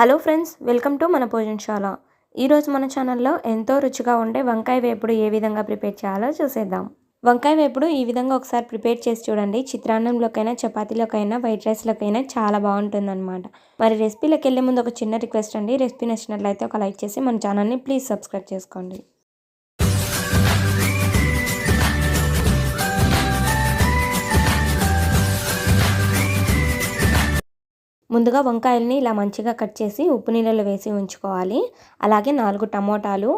Hello friends welcome to మన భోజనశాల. ఈరోజు మన ఛానల్లో ఎంతో రుచిగా ఉండే వంకాయ వేపుడు ఏ విధంగా ప్రిపేర్ చేయాలో చూసేద్దాం. వంకాయ వేపుడు ఈ విధంగా ఒకసారి ప్రిపేర్ చేసి చూడండి. చిత్రాన్నంలోకైనా చపాతీలోకైనా వైట్ రైస్లోకైనా చాలా బాగుంటుందన్నమాట. మరి రెసిపీలోకి వెళ్ళే ముందు ఒక చిన్న రిక్వెస్ట్ అండి. రెసిపీ నచ్చినట్లయితే ఒక లైక్ చేసి మన ఛానల్ని ప్లీజ్ సబ్స్క్రైబ్ చేసుకోండి. ముందుగా వంకాయల్ని ఇలా మంచిగా కట్ చేసి ఉప్పు నీళ్ళలో వేసి ఉంచుకోవాలి. అలాగే నాలుగు టమోటాలు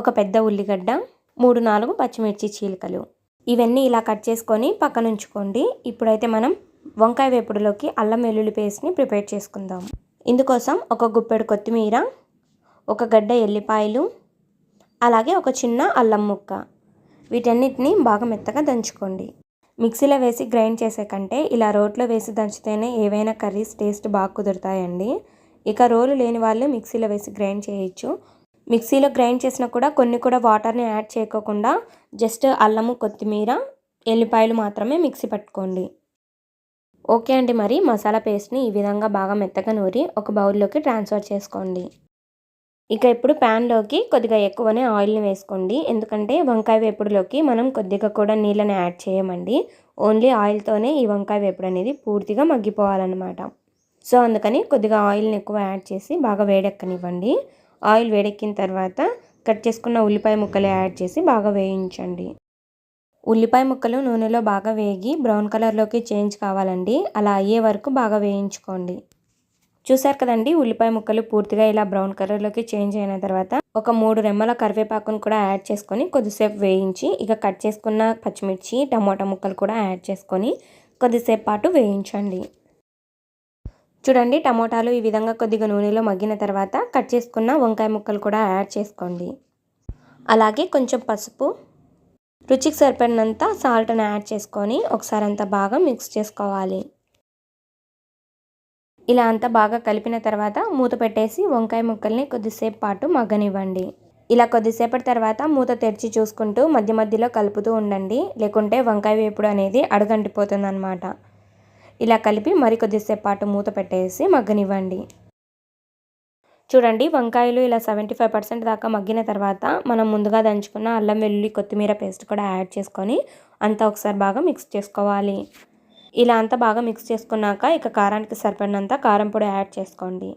ఒక పెద్ద ఉల్లిగడ్డ మూడు నాలుగు పచ్చిమిర్చి చీలికలు. ఇవన్నీ ఇలా కట్ చేసుకొని పక్కన ఉంచుకోండి. ఇప్పుడైతే మనం వంకాయ వేపుడులోకి అల్లం వెల్లుల్లి పేస్ట్ని ప్రిపేర్ చేసుకుందాం. ఇందుకోసం ఒక గుప్పెడు కొత్తిమీర ఒక గడ్డ ఎల్లిపాయలు అలాగే ఒక చిన్న అల్లం ముక్క. వీటన్నిటిని బాగా మెత్తగా దంచుకోండి. మిక్సీలో వేసి గ్రైండ్ చేసే కంటే ఇలా రోట్లో వేసి దంచితేనే ఏవైనా కర్రీస్ టేస్ట్ బాగా కుదురుతాయండి. ఇక రోలు లేని వాళ్ళు మిక్సీలో వేసి గ్రైండ్ చేయొచ్చు. మిక్సీలో గ్రైండ్ చేసినా కూడా కొన్ని కూడా వాటర్ని యాడ్ చేయకోకుండా జస్ట్ అల్లము కొత్తిమీర ఎల్లిపాయలు మాత్రమే మిక్సీ పట్టుకోండి. ఓకే అండి మరి. మసాలా పేస్ట్ని ఈ విధంగా బాగా మెత్తగా నూరి ఒక బౌల్లోకి ట్రాన్స్ఫర్ చేసుకోండి. ఇక ఇప్పుడు ప్యాన్లోకి కొద్దిగా ఎక్కువనే ఆయిల్ని వేసుకోండి. ఎందుకంటే వంకాయ వేపుడులోకి మనం కొద్దిగా కూడా నీళ్ళని యాడ్ చేయమండి. ఓన్లీ ఆయిల్తోనే ఈ వంకాయ వేపుడు అనేది పూర్తిగా మగ్గిపోవాలన్నమాట. సో అందుకని కొద్దిగా ఆయిల్ని ఎక్కువ యాడ్ చేసి బాగా వేడెక్కనివ్వండి. ఆయిల్ వేడెక్కిన తర్వాత కట్ చేసుకున్న ఉల్లిపాయ ముక్కలు యాడ్ చేసి బాగా వేయించండి. ఉల్లిపాయ ముక్కలు నూనెలో బాగా వేగి బ్రౌన్ కలర్లోకి చేంజ్ కావాలండి. అలా అయ్యే వరకు బాగా వేయించుకోండి. చూసారు కదండి ఉల్లిపాయ ముక్కలు పూర్తిగా ఇలా బ్రౌన్ కలర్లోకి చేంజ్ అయిన తర్వాత ఒక మూడు రెమ్మల కరివేపాకును కూడా యాడ్ చేసుకొని కొద్దిసేపు వేయించి ఇక కట్ చేసుకున్న పచ్చిమిర్చి టమోటా ముక్కలు కూడా యాడ్ చేసుకొని కొద్దిసేపు పాటు వేయించండి. చూడండి టమోటాలు ఈ విధంగా కొద్దిగా నూనెలో మగ్గిన తర్వాత కట్ చేసుకున్న వంకాయ ముక్కలు కూడా యాడ్ చేసుకోండి. అలాగే కొంచెం పసుపు రుచికి సరిపడినంత సాల్ట్ని యాడ్ చేసుకొని ఒకసారి అంతా బాగా మిక్స్ చేసుకోవాలి. ఇలా అంతా బాగా కలిపిన తర్వాత మూత పెట్టేసి వంకాయ ముక్కల్ని కొద్దిసేపు పాటు మగ్గనివ్వండి. ఇలా కొద్దిసేపటి తర్వాత మూత తెరిచి చూసుకుంటూ మధ్య మధ్యలో కలుపుతూ ఉండండి. లేకుంటే వంకాయ వేపుడు అనేది అడగంటిపోతుంది అనమాట ఇలా కలిపి మరి కొద్దిసేపు పాటు మూత పెట్టేసి మగ్గనివ్వండి. చూడండి వంకాయలు ఇలా సెవెంటీ ఫైవ్ పర్సెంట్ దాకా మగ్గిన తర్వాత మనం ముందుగా దంచుకున్న అల్లం వెల్లుల్లి కొత్తిమీర పేస్ట్ కూడా యాడ్ చేసుకొని అంతా ఒకసారి బాగా మిక్స్ చేసుకోవాలి. ఇలా అంతా బాగా మిక్స్ చేసుకున్నాక ఇక కారానికి సరిపడినంత కారం పొడి యాడ్ చేసుకోండి.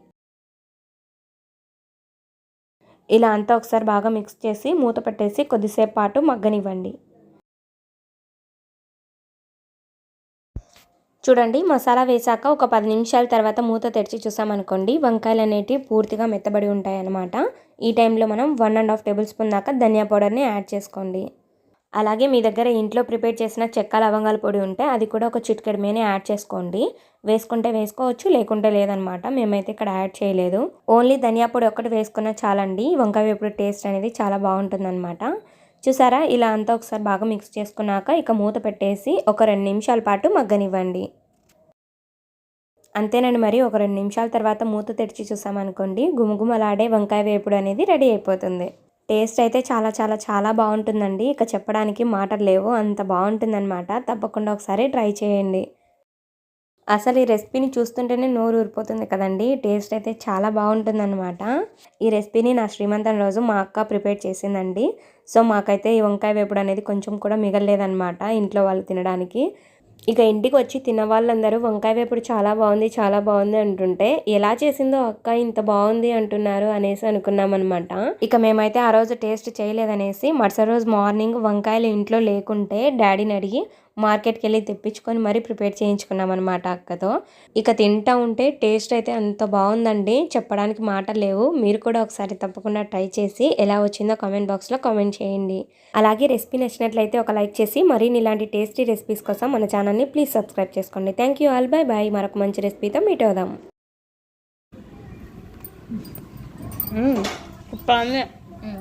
ఇలా అంతా ఒకసారి బాగా మిక్స్ చేసి మూత పెట్టేసి కొద్దిసేపు పాటు మగ్గనివ్వండి. చూడండి మసాలా వేసాక ఒక పది నిమిషాల తర్వాత మూత తెరిచి చూసామనుకోండి వంకాయలు అనేటివి పూర్తిగా మెత్తబడి ఉంటాయన్నమాట. ఈ టైంలో మనం one and half tablespoon దాకా ధనియా పౌడర్ని యాడ్ చేసుకోండి. అలాగే మీ దగ్గర ఇంట్లో ప్రిపేర్ చేసిన చెక్క లవంగాల పొడి ఉంటే అది కూడా ఒక చిటికెడు మీనే యాడ్ చేసుకోండి. వేసుకుంటే వేసుకోవచ్చు లేకుంటే లేదనమాట. మేమైతే ఇక్కడ యాడ్ చేయలేదు. ఓన్లీ ధనియా పొడి ఒకటి వేసుకున్న చాలండి. వంకాయ వేపుడు టేస్ట్ అనేది చాలా బాగుంటుందన్నమాట చూసారా? ఇలా అంతా ఒకసారి బాగా మిక్స్ చేసుకున్నాక ఇక మూత పెట్టేసి ఒక రెండు నిమిషాల పాటు మగ్గనివ్వండి. అంతేనండి మరి. ఒక రెండు నిమిషాల తర్వాత మూత తెరిచి చూసామనుకోండి గుమగుమలాడే వంకాయ వేపుడు అనేది రెడీ అయిపోతుంది. టేస్ట్ అయితే చాలా చాలా చాలా బాగుంటుందండి. ఇక చెప్పడానికి మాటలు లేవు. అంత బాగుంటుందన్నమాట. తప్పకుండా ఒకసారి ట్రై చేయండి. అసలు ఈ రెసిపీని చూస్తుంటేనే నోరు ఊరిపోతుంది కదండి. టేస్ట్ అయితే చాలా బాగుంటుందన్నమాట. ఈ రెసిపీని నా శ్రీమంతం రోజు మా అక్క ప్రిపేర్ చేసిందండి. సో మాకైతే ఈ వంకాయ వేపుడు అనేది కొంచెం కూడా మిగలలేదన్నమాట ఇంట్లో వాళ్ళు తినడానికి. ఇక ఇంటికి వచ్చి తిన్న వాళ్ళందరూ వంకాయ వేపుడు చాలా బాగుంది చాలా బాగుంది అంటుంటే ఎలా చేసిందో అక్క ఇంత బాగుంది అంటున్నారు అనేసి అనుకున్నామన్నమాట. ఇక మేమైతే ఆ రోజు టేస్ట్ చేయలేదనేసి మరుసటి రోజు మార్నింగ్ వంకాయలు ఇంట్లో లేకుంటే డాడీని అడిగి మార్కెట్కి వెళ్ళి తెప్పించుకొని మరీ ప్రిపేర్ చేయించుకున్నాం అనమాట అక్కతో. ఇక తింటా ఉంటే టేస్ట్ అయితే అంత బాగుందండి. చెప్పడానికి మాటలు లేవు. మీరు కూడా ఒకసారి తప్పకుండా ట్రై చేసి ఎలా వచ్చిందో కామెంట్ బాక్స్లో కామెంట్ చేయండి. అలాగే రెసిపీ నచ్చినట్లయితే ఒక లైక్ చేసి మరిన్ని ఇలాంటి టేస్టీ రెసిపీస్ కోసం మన ఛానల్ని ప్లీజ్ సబ్స్క్రైబ్ చేసుకోండి. Thank you all. Bye bye. మరొక మంచి రెసిపీతో మీట్ అవుదాం.